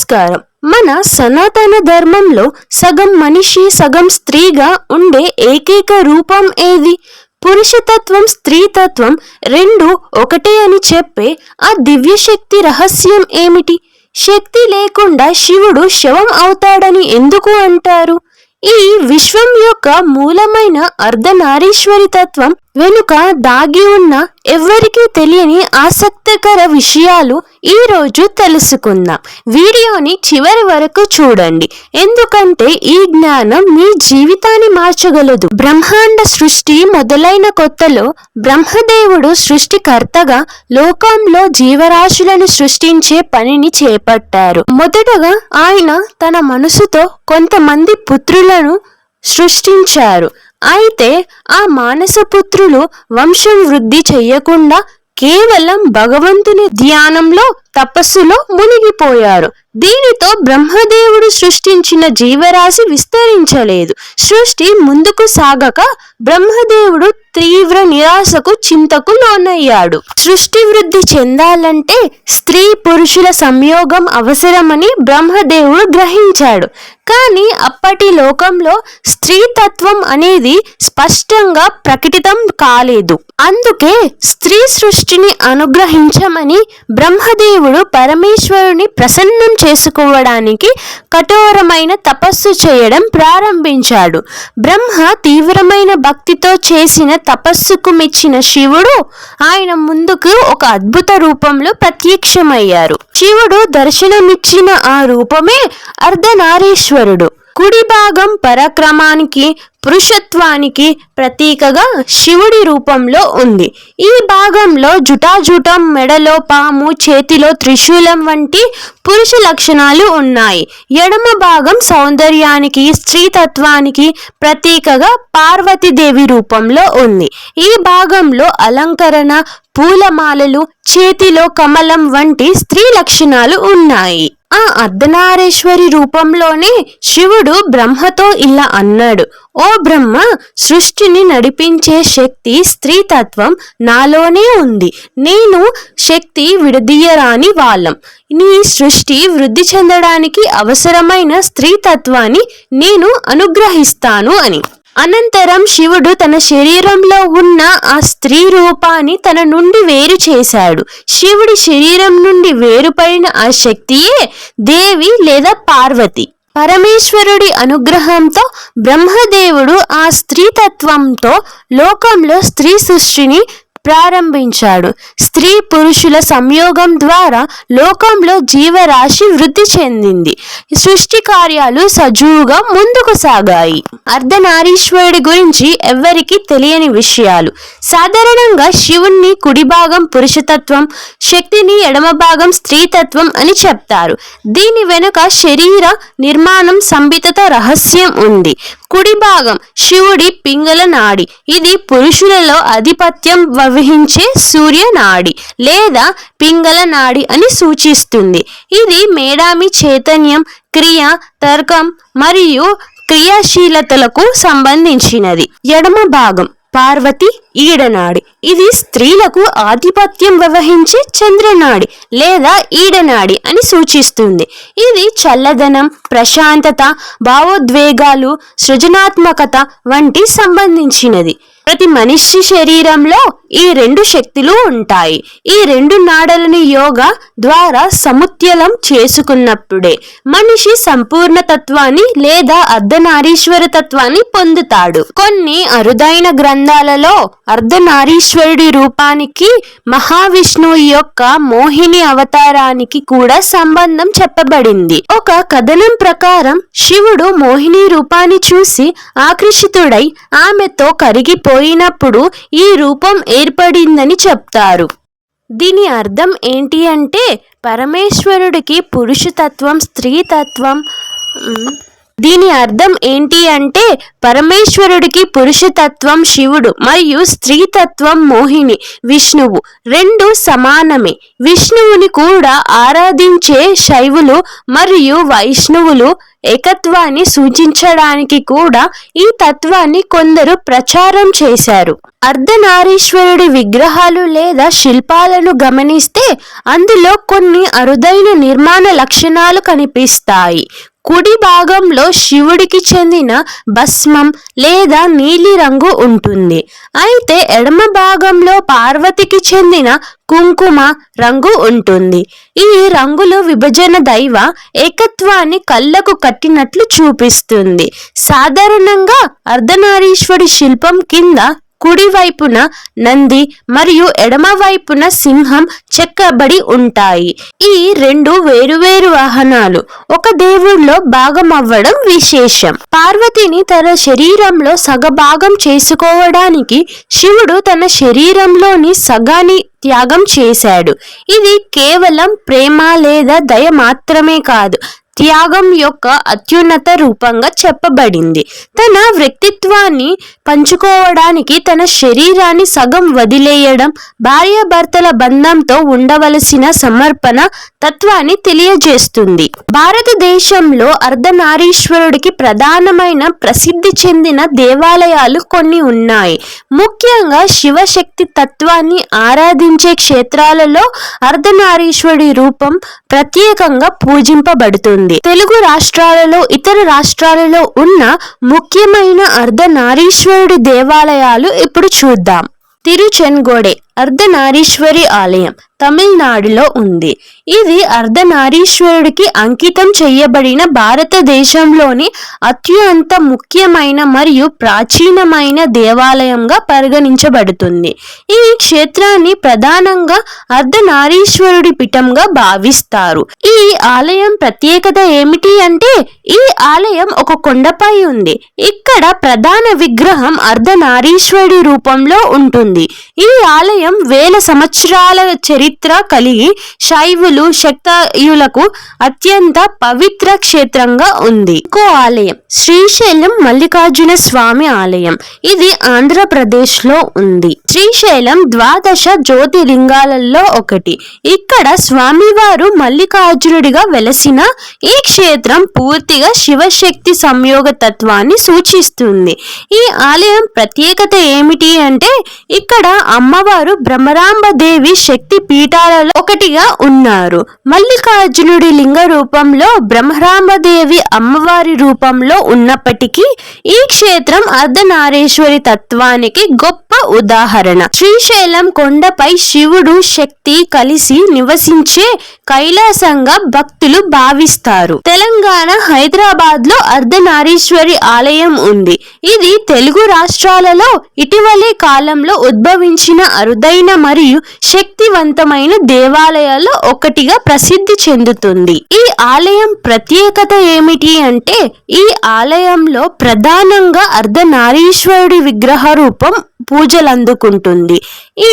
నమస్కారం. మన సనాతన ధర్మంలో సగం మనిషి సగం స్త్రీగా ఉండే ఏకైక రూపం ఏది? పురుషతత్వం స్త్రీతత్వం రెండు ఒకటే అని చెప్పే ఆ దివ్యశక్తి రహస్యం ఏమిటి? శక్తి లేకుండా శివుడు శవం అవుతాడని ఎందుకు అంటారు? ఈ విశ్వం యొక్క మూలమైన అర్ధనారీశ్వరి తత్వం వెనుక దాగి ఉన్న ఎవ్వరికీ తెలియని ఆసక్తికర విషయాలు ఈ రోజు తెలుసుకుందాం. వీడియోని చివరి వరకు చూడండి. ఎందుకంటే ఈ జ్ఞానం మీ జీవితాన్ని మార్చగలదు. బ్రహ్మాండ సృష్టి మొదలైన కొత్తలో బ్రహ్మదేవుడు సృష్టికర్తగా లోకంలో జీవరాశులను సృష్టించే పనిని చేపట్టారు. మొదటగా ఆయన తన మనసుతో కొంతమంది పుత్రులను సృష్టించారు. అయితే ఆ మానసపుత్రులు వంశం వృద్ధి చెయ్యకుండా కేవలం భగవంతుని ధ్యానంలో తపస్సులో మునిగిపోయారు. దీనితో బ్రహ్మదేవుడు సృష్టించిన జీవరాశి విస్తరించలేదు. సృష్టి ముందుకు సాగక బ్రహ్మదేవుడు తీవ్ర నిరాశకు చింతకు లోనయ్యాడు. సృష్టి వృద్ధి చెందాలంటే స్త్రీ పురుషుల సంయోగం అవసరమని బ్రహ్మదేవుడు గ్రహించాడు. కానీ అప్పటి లోకంలో స్త్రీతత్వం అనేది స్పష్టంగా ప్రకటితం కాలేదు. అందుకే స్త్రీ సృష్టిని అనుగ్రహించమని బ్రహ్మదేవుడు పరమేశ్వరుని ప్రసన్నం చేసుకోవడానికి కఠోరమైన తపస్సు చేయడం ప్రారంభించాడు. బ్రహ్మ తీవ్రమైన భక్తితో చేసిన తపస్సుకు మెచ్చిన శివుడు ఆయన ముందుకు ఒక అద్భుత రూపంలో ప్రత్యక్షమయ్యారు. శివుడు దర్శనమిచ్చిన ఆ రూపమే అర్ధనారీశ్వరుడు. కుడి భాగం పరాక్రమానికి పురుషత్వానికి ప్రతీకగా శివుడి రూపంలో ఉంది. ఈ భాగంలో జుటాజుటం మెడలో పాము చేతిలో త్రిశూలం వంటి పురుష లక్షణాలు ఉన్నాయి. ఎడమ భాగం సౌందర్యానికి స్త్రీతత్వానికి ప్రతీకగా పార్వతీదేవి రూపంలో ఉంది. ఈ భాగంలో అలంకరణ పూలమాలలు చేతిలో కమలం వంటి స్త్రీ లక్షణాలు ఉన్నాయి. ఆ అర్ధనారేశ్వరి రూపంలోనే శివుడు బ్రహ్మతో ఇలా అన్నాడు. ఓ బ్రహ్మ సృష్టిని నడిపించే శక్తి స్త్రీతత్వం నాలోనే ఉంది. నేను శక్తి విడదీయరాని వాళ్ళం. నీ సృష్టి వృద్ధి చెందడానికి అవసరమైన స్త్రీతత్వాన్ని నేను అనుగ్రహిస్తాను అని. అనంతరం శివుడు తన శరీరంలో ఉన్న ఆ స్త్రీ రూపాన్ని తన నుండి వేరు చేశాడు. శివుడి శరీరం నుండి వేరుపడిన ఆ శక్తియే దేవి లేదా పార్వతి. పరమేశ్వరుడి అనుగ్రహంతో బ్రహ్మదేవుడు ఆ స్త్రీతత్వంతో లోకంలో స్త్రీ సృష్టిని ప్రారంభించాడు. స్త్రీ పురుషుల సంయోగం ద్వారా లోకంలో జీవరాశి వృద్ధి చెందింది. సృష్టి కార్యాలు సజువుగా ముందుకు సాగాయి. అర్ధనారీశ్వరుడి గురించి ఎవ్వరికీ తెలియని విషయాలు. సాధారణంగా శివుణ్ణి కుడి భాగం పురుషతత్వం శక్తిని ఎడమ భాగం స్త్రీతత్వం అని చెప్తారు. దీని వెనుక శరీర నిర్మాణం సంబితత రహస్యం ఉంది. కుడి భాగం శివుడి పింగళ నాడి. ఇది పురుషులలో ఆధిపత్యం వహించే సూర్య నాడి లేదా పింగళ నాడి అని సూచిస్తుంది. ఇది మేడామి చైతన్యం క్రియ తర్కం మరియు క్రియాశీలతలకు సంబంధించినది. ఎడమ భాగం పార్వతి ఈడనాడి. ఇది స్త్రీలకు ఆధిపత్యం వ్యవహించే చంద్రనాడి లేదా ఈడనాడి అని సూచిస్తుంది. ఇది చల్లదనం ప్రశాంతత భావోద్వేగాలు సృజనాత్మకత వంటి సంబంధించినది. ప్రతి మనిషి శరీరంలో ఈ రెండు శక్తులు ఉంటాయి. ఈ రెండు నాడలను యోగా ద్వారా సముత్యలం చేసుకున్నప్పుడే మనిషి సంపూర్ణ తత్వాన్ని లేదా అర్ధనారీశ్వర తత్వాన్ని పొందుతాడు. కొన్ని అరుదైన గ్రంథాలలో అర్ధనారీశ్వరుడి రూపానికి మహావిష్ణువు యొక్క మోహిని అవతారానికి కూడా సంబంధం చెప్పబడింది. ఒక కథనం ప్రకారం శివుడు మోహిని రూపాన్ని చూసి ఆకర్షితుడై ఆమెతో పోయినప్పుడు ఈ రూపం ఏర్పడిందని చెప్తారు. దీని అర్థం ఏంటి అంటే పరమేశ్వరుడికి పురుషతత్వం స్త్రీతత్వం దీని అర్థం ఏంటి అంటే పరమేశ్వరుడికి పురుషతత్వం శివుడు మరియు స్త్రీతత్వం మోహిని విష్ణువు రెండు సమానమే. విష్ణువుని కూడా ఆరాధించే శైవులు మరియు వైష్ణవులు ఏకత్వాన్ని సూచించడానికి కూడా ఈ తత్వాన్ని కొందరు ప్రచారం చేశారు. అర్ధనారీశ్వరుడి విగ్రహాలు లేదా శిల్పాలను గమనిస్తే అందులో కొన్ని అరుదైన నిర్మాణ లక్షణాలు కనిపిస్తాయి. కుడి భాగంలో శివుడికి చెందిన భస్మం లేదా నీలిరంగు ఉంటుంది. అయితే ఎడమ భాగంలో పార్వతికి చెందిన కుంకుమ రంగు ఉంటుంది. ఈ రంగులు విభజన దైవ ఏకత్వాన్ని కళ్ళకు కట్టినట్లు చూపిస్తుంది. సాధారణంగా అర్ధనారీశ్వరి శిల్పం కింద కుడివైపున నంది మరియు ఎడమవైపున సింహం చెక్కబడి ఉంటాయి. ఈ రెండు వేరువేరు వాహనాలు ఒక దేవుళ్ళలో భాగం అవ్వడం విశేషం. పార్వతిని తన శరీరంలో సగభాగం చేసుకోవడానికి శివుడు తన శరీరంలోని సగాని త్యాగం చేశాడు. ఇది కేవలం ప్రేమ లేదా దయ మాత్రమే కాదు. త్యాగం యొక్క అత్యున్నత రూపంగా చెప్పబడింది. తన వ్యక్తిత్వాన్ని పంచుకోవడానికి తన శరీరాన్ని సగం వదిలేయడం భార్యాభర్తల బంధంతో ఉండవలసిన సమర్పణ తత్వాన్ని తెలియజేస్తుంది. భారతదేశంలో అర్ధనారీశ్వరుడికి ప్రధానమైన ప్రసిద్ధి చెందిన దేవాలయాలు కొన్ని ఉన్నాయి. ముఖ్యంగా శివశక్తి తత్వాన్ని ఆరాధించే క్షేత్రాలలో అర్ధనారీశ్వరుడి రూపం ప్రత్యేకంగా పూజింపబడుతుంది. తెలుగు రాష్ట్రాలలో ఇతర రాష్ట్రాలలో ఉన్న ముఖ్యమైన అర్ధనారీశ్వరుడి దేవాలయాలు ఇప్పుడు చూద్దాం. తిరుచెన్గోడే అర్ధనారీశ్వరి ఆలయం తమిళనాడులో ఉంది. ఇది అర్ధనారీశ్వరుడికి అంకితం చేయబడిన భారతదేశంలోని అత్యంత ముఖ్యమైన మరియు ప్రాచీనమైన దేవాలయంగా పరిగణించబడుతుంది. ఈ క్షేత్రాన్ని ప్రధానంగా అర్ధనారీశ్వరుడి పీఠంగా భావిస్తారు. ఈ ఆలయం ప్రత్యేకత ఏమిటి అంటే ఈ ఆలయం ఒక కొండపై ఉంది. ఇక్కడ ప్రధాన విగ్రహం అర్ధనారీశ్వరుడి రూపంలో ఉంటుంది. ఈ ఆలయం వేల సంవత్సరాల చరిత్ర కలిగి శైవులు శక్తయులకు అత్యంత పవిత్ర క్షేత్రంగా ఉంది. ఇంకో ఆలయం శ్రీశైలం మల్లికార్జున స్వామి ఆలయం. ఇది ఆంధ్రప్రదేశ్లో ఉంది. శ్రీశైలం ద్వాదశ జ్యోతిలింగాలలో ఒకటి. ఇక్కడ స్వామివారు మల్లికార్జునుడిగా వెలసిన ఈ క్షేత్రం పూర్తిగా శివశక్తి సంయోగ తత్వాన్ని సూచిస్తుంది. ఈ ఆలయం ప్రత్యేకత ఏమిటి అంటే ఇక్కడ అమ్మవారు బ్రహ్మరాంబ దేవి శక్తి పీఠాలలో ఒకటిగా ఉన్నారు. మల్లికార్జునుడి లింగ రూపంలో బ్రహ్మరాంబదేవి అమ్మవారి రూపంలో ఉన్నప్పటికీ ఈ క్షేత్రం అర్ధనారేశ్వరి తత్వానికి గొప్ప ఉదాహరణ. శ్రీశైలం కొండపై శివుడు శక్తి కలిసి నివసించే కైలాసంగా భక్తులు భావిస్తారు. తెలంగాణ హైదరాబాద్లో అర్ధనారీశ్వరి ఆలయం ఉంది. ఇది తెలుగు రాష్ట్రాలలో ఇటీవలి కాలంలో ఉద్భవించిన అరుదు అరుదైన మరియు శక్తివంతమైన దేవాలయాల్లో ఒకటిగా ప్రసిద్ధి చెందుతుంది. ఈ ఆలయం ప్రత్యేకత ఏమిటి అంటే ఈ ఆలయంలో ప్రధానంగా అర్ధనారీశ్వరుడి విగ్రహ రూపం పూజలు అందుకుంటుంది ఈ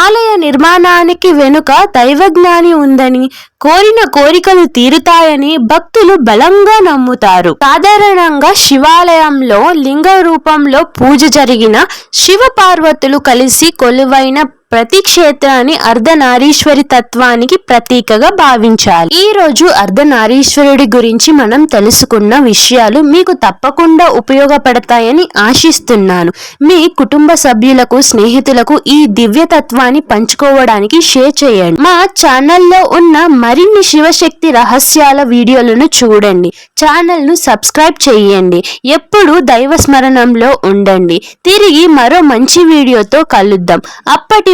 ఆలయ నిర్మాణానికి వెనుక దైవజ్ఞాని ఉందని కోరిన కోరికలు తీరుతాయని భక్తులు బలంగా నమ్ముతారు. సాధారణంగా శివాలయంలో లింగ రూపంలో పూజ జరిగిన శివ పార్వతులు కలిసి కొలువైన up ప్రతి క్షేత్రాన్ని అర్ధనారీశ్వరి తత్వానికి ప్రతీకగా భావించాలి. ఈ రోజు అర్ధనారీశ్వరుడి గురించి మనం తెలుసుకున్న విషయాలు మీకు తప్పకుండా ఉపయోగపడతాయని ఆశిస్తున్నాను. మీ కుటుంబ సభ్యులకు స్నేహితులకు ఈ దివ్య తత్వాన్ని పంచుకోవడానికి షేర్ చేయండి. మా ఛానల్లో ఉన్న మరిన్ని శివశక్తి రహస్యాల వీడియోలను చూడండి. ఛానల్ను సబ్స్క్రైబ్ చేయండి. ఎప్పుడు దైవ స్మరణంలో ఉండండి. తిరిగి మరో మంచి వీడియోతో కలుద్దాం. అప్పటి